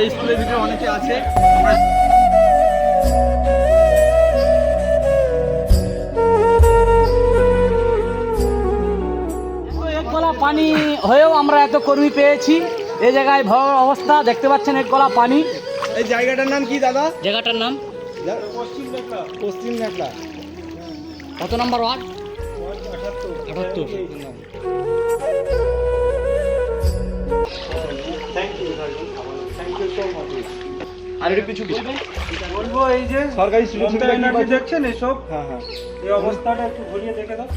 এই স্কুলের ভিতরে অনেকে আছে। পানি হয়েও আমরা এত কর্মী পেয়েছি। এই জায়গায় ভয় অবস্থা দেখতে পাচ্ছেন এক গলা পানি। এই জায়গাটার নাম কি দাদা? জায়গাটার নাম? পশ্চিম কত নম্বর ওয়ার্ড? আটাত্তর। আর একটু কিছু বলব এই যে সরকারি সুযোগ সুবিধা কি দেখছেন এসব? হ্যাঁ হ্যাঁ। এই অবস্থাটা একটু ঘুরিয়ে দেখে দাও।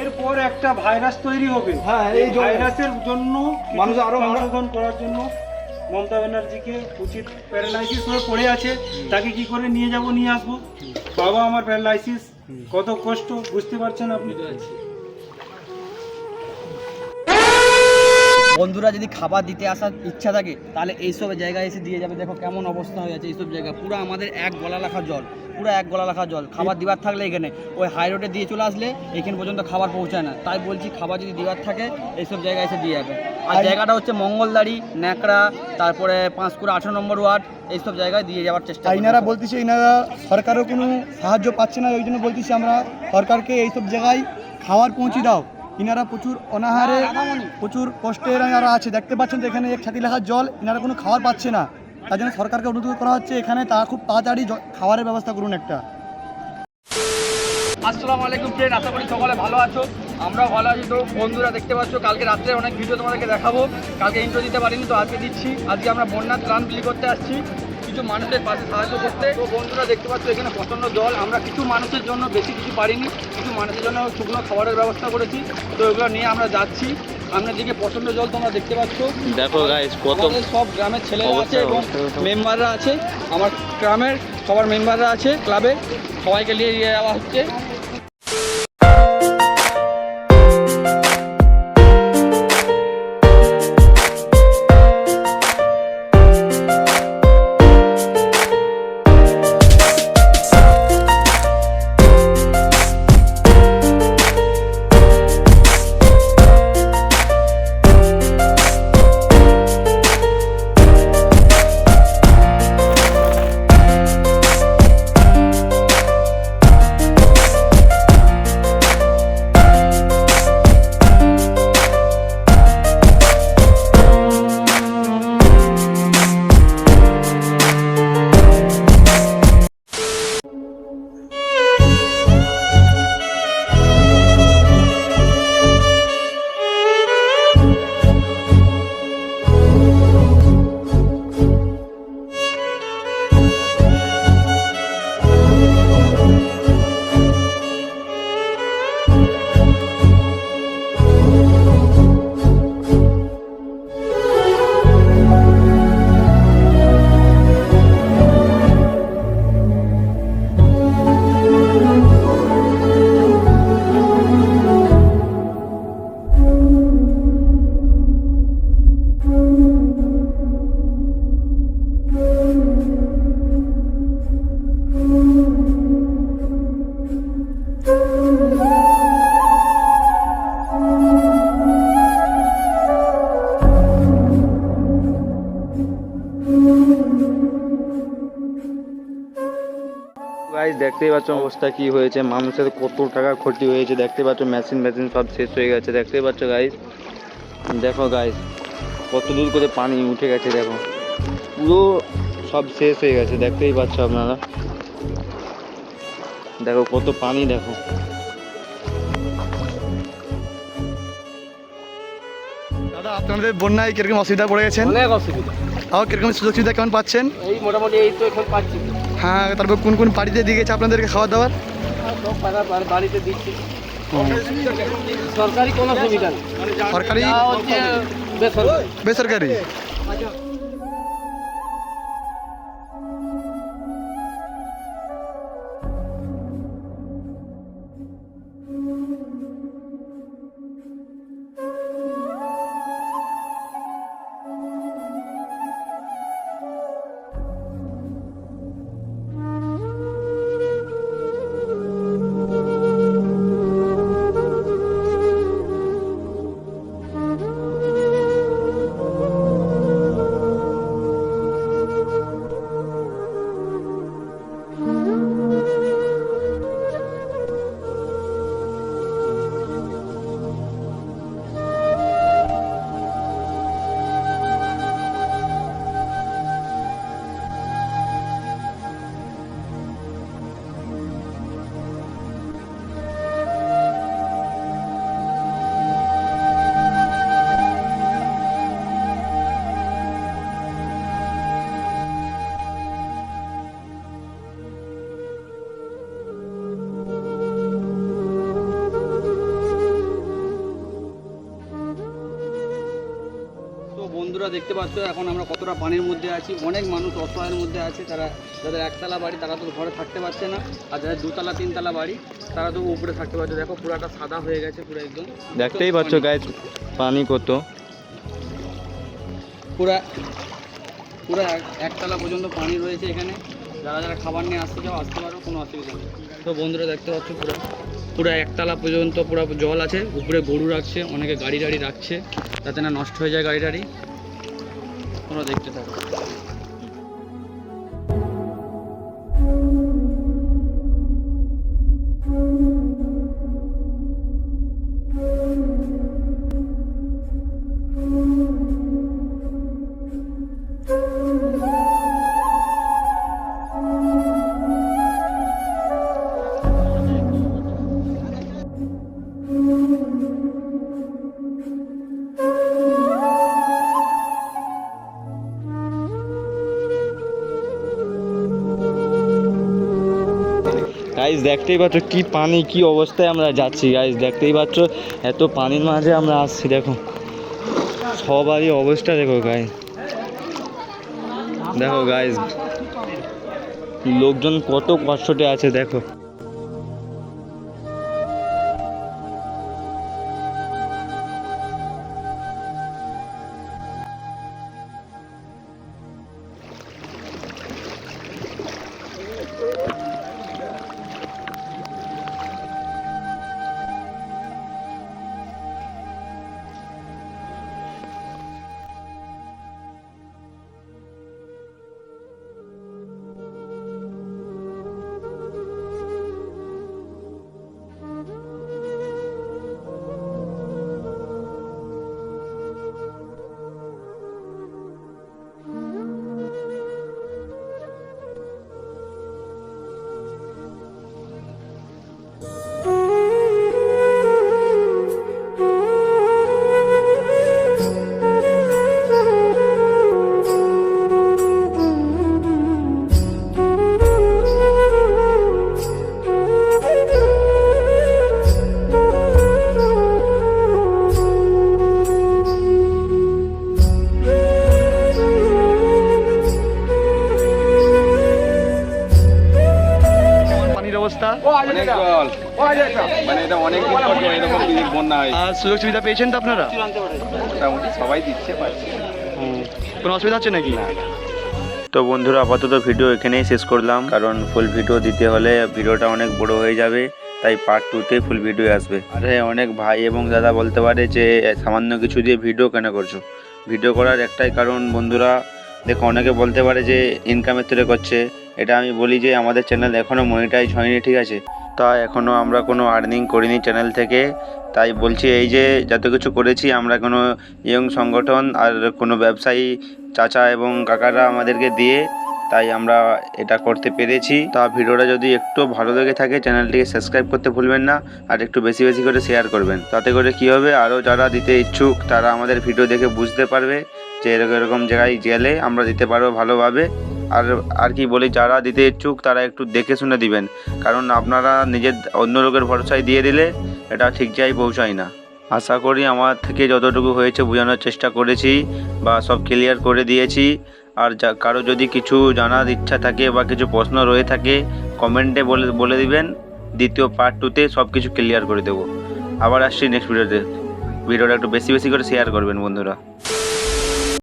এরপর একটা ভাইরাস তৈরি হবে। হ্যাঁ, এই ভাইরাসের জন্য মানুষ আরও সংশোধন করার জন্য মমতা ব্যানার্জিকে উচিত প্যারালাইসিস হয়ে পড়ে আছে। তাকে কি করে নিয়ে যাব নিয়ে আসব? বাবা আমার প্যারালাইসিস কত কষ্ট বুঝতে পারছেন আপনি? বন্ধুরা যদি খাবার দিতে আসার ইচ্ছা থাকে তাহলে এইসব জায়গায় এসে দিয়ে যাবে। দেখো কেমন অবস্থা হয়ে আছে এইসব জায়গা। পুরো আমাদের এক গলা রাখা জল পুরো এক গলা রাখা জল। খাবার দিবার থাকলে এখানে ওই হাই রোডে দিয়ে চলে আসলে এখানে পর্যন্ত খাবার পৌঁছায় না। তাই বলছি খাবার যদি দেওয়ার থাকে এইসব জায়গায় এসে দিয়ে যাবে। আর জায়গাটা হচ্ছে মঙ্গলদারি ন্যাকড়া তারপরে পাঁশকুড়া আঠারো নম্বর ওয়ার্ড এইসব জায়গায় দিয়ে যাওয়ার চেষ্টা ইনারা। বলতেছে ইনারা সরকারও কোনো সাহায্য পাচ্ছে না ওই জন্য বলতেছি আমরা সরকারকে এইসব জায়গায় খাবার পৌঁছে দাও। ইনারা প্রচুর অনাহারে প্রচুর কষ্টে এনারা আছে দেখতে পাচ্ছেন যে এখানে এক ছাতি লেখার জল ইনারা কোনো খাবার পাচ্ছে না। তার জন্য সরকারকে অনুরোধ করা হচ্ছে এখানে তা খুব তাড়াতাড়ি খাবারের ব্যবস্থা করুন একটা। আসসালামু আলাইকুম ফ্রেন্ড আশা করি সকলে ভালো আছো। আমরা ভালো আছি। তো বন্ধুরা দেখতে পাচ্ছ কালকে রাত্রে অনেক ভিডিও তোমাদেরকে দেখাবো। কালকে ইন্ট্রো দিতে পারিনি তো আজকে দিচ্ছি। আজকে আমরা বন্যার ত্রাণ বিলি করতে আসছি। কিছু মানুষের পাশে সাহায্য করতে। তো বন্ধুরা দেখতে পাচ্ছ এখানে প্রচণ্ড জল। আমরা কিছু মানুষের জন্য বেশি কিছু পারিনি। কিছু মানুষের জন্য শুকনো খাবারের ব্যবস্থা করেছি। তো এগুলো নিয়ে আমরা যাচ্ছি। সামনের দিকে প্রচণ্ড জল তোমরা দেখতে পাচ্ছ। দেখো গাইস কত সব গ্রামের ছেলেরা আছে এবং। মেম্বাররা আছে। আমার গ্রামের সবার মেম্বাররা আছে ক্লাবে। সবাইকে নিয়ে যাওয়া হচ্ছে। দেখতেই পাচ্ছ অবস্থা কি হয়েছে। মানুষের কত টাকা ক্ষতি হয়েছে দেখতে পাচ্ছ মেশিন মেশিন সব শেষ হয়ে গেছে। দেখতেই পাচ্ছ গাইস দেখো গাইস কত দূর করে পানি উঠে গেছে দেখো। পুরো সব শেষ হয়ে গেছে দেখতেই পাচ্ছ আপনারা। দেখো কত পানি দেখো। দাদা আপনাদের বন্যায় কীরকম অসুবিধা পড়ে গেছেন? অনেক অসুবিধা। কীরকম সুযোগ সুবিধা কেমন পাচ্ছেন? এই মোটামুটি এই তো এখন পাচ্ছি। হ্যাঁ তারপর কোন কোন পার্টিতে দিয়ে গেছে আপনাদেরকে খাওয়া দাওয়ার? বাড়িতে দিচ্ছি সরকারি কোনো সুবিধা সরকারি? বেসরকারি। দেখতে পাচ্ছ এখন আমরা কতটা পানির মধ্যে আছি। অনেক মানুষ অসহায়ের মধ্যে আছে তারা যাদের একতলা বাড়ি তারা তো ঘরে থাকতে পারছে না আর যাদের দুতলা তিনতলা বাড়ি তারা তো উপরে থাকতে পারছে। দেখো পুরাটা সাদা হয়ে গেছে পুরো একদম। দেখতেই পাচ্ছ গাইজ পানি কত। পুরা পুরো এক- একতলা পর্যন্ত পানি রয়েছে এখানে। যারা যারা খাবার নিয়ে আসতে চাও আসতে পারো কোনো অসুবিধা নেই। তো বন্ধুরা দেখতে পাচ্ছ পুরো পুরো একতলা পর্যন্ত পুরো জল আছে। উপরে গরু রাখছে অনেকে গাড়ি টাড়ি রাখছে যাতে না নষ্ট হয়ে যায় গাড়ি টাড়ি। তোমরা দেখতে থাকো। গাইজ দেখতেই পাচ্ছ কি পানি, কি অবস্থায় আমরা যাচ্ছি। গাইজ দেখতেই পাচ্ছ এত পানির মাঝে আমরা আসছি, দেখো। সবারই অবস্থা, দেখো গাইজ দেখো গাইজ লোকজন কত কষ্টতে আছে, দেখো। মানে এটা অনেক এরকম বন্যা হয় আর সুযোগ সুবিধা পেয়েছেন তো আপনারা? মোটামুটি সবাই দিচ্ছে পাচ্ছে কোনো অসুবিধা হচ্ছে নাকি? তো বন্ধুরা আপাতত ভিডিও এখানেই শেষ করলাম কারণ ফুল ভিডিও দিতে হলে ভিডিওটা অনেক বড় হয়ে যাবে তাই পার্ট টুতে ফুল ভিডিও আসবে। আর হ্যাঁ অনেক ভাই এবং দাদা বলতে পারে যে সামান্য কিছু দিয়ে ভিডিও কেন করছ? ভিডিও করার একটাই কারণ বন্ধুরা দেখো অনেকে বলতে পারে যে ইনকামের তুলে করছে। এটা আমি বলি যে আমাদের চ্যানেল এখনও মনিটাইজ হয়নি ঠিক আছে? তা এখনও আমরা কোনো আর্নিং করিনি চ্যানেল থেকে। তাই বলছি এই যে যত কিছু করেছি, আমরা কোনো ইয়ং সংগঠন আর কোনো ব্যবসায়ী চাচা এবং কাকারা আমাদেরকে দিয়ে তাই আমরা এটা করতে পেরেছি। তা ভিডিওটা যদি একটু ভালো লেগে থাকে চ্যানেলটিকে সাবস্ক্রাইব করতে ভুলবেন না আর একটু বেশি বেশি করে শেয়ার করবেন। তাতে করে কি হবে? আরও যারা দিতে ইচ্ছুক, তারা আমাদের ভিডিও দেখে বুঝতে পারবে যে এরকম এরকম জায়গায় গেলে আমরা দিতে পারব ভালোভাবে। আর আর কি বলি, যারা দিতে ইচ্ছুক তারা একটু দেখে শুনে দিবেন। কারণ আপনারা নিজের অন্য লোকের ভরসায় দিয়ে দিলে এটা ঠিক জায়গায় পৌঁছায় না। আশা করি আমার থেকে যতটুকু হয়েছে বোঝানোর চেষ্টা করেছি বা সব ক্লিয়ার করে দিয়েছি। আর যা, কারও যদি কিছু জানার ইচ্ছা থাকে বা কিছু প্রশ্ন রয়ে থাকে কমেন্টে বলে বলে দিবেন। দ্বিতীয় পার্ট টুতে সব কিছু ক্লিয়ার করে দেবো। আবার আসছি নেক্সট ভিডিওতে ভিডিওটা একটু বেশি বেশি করে শেয়ার করবেন বন্ধুরা।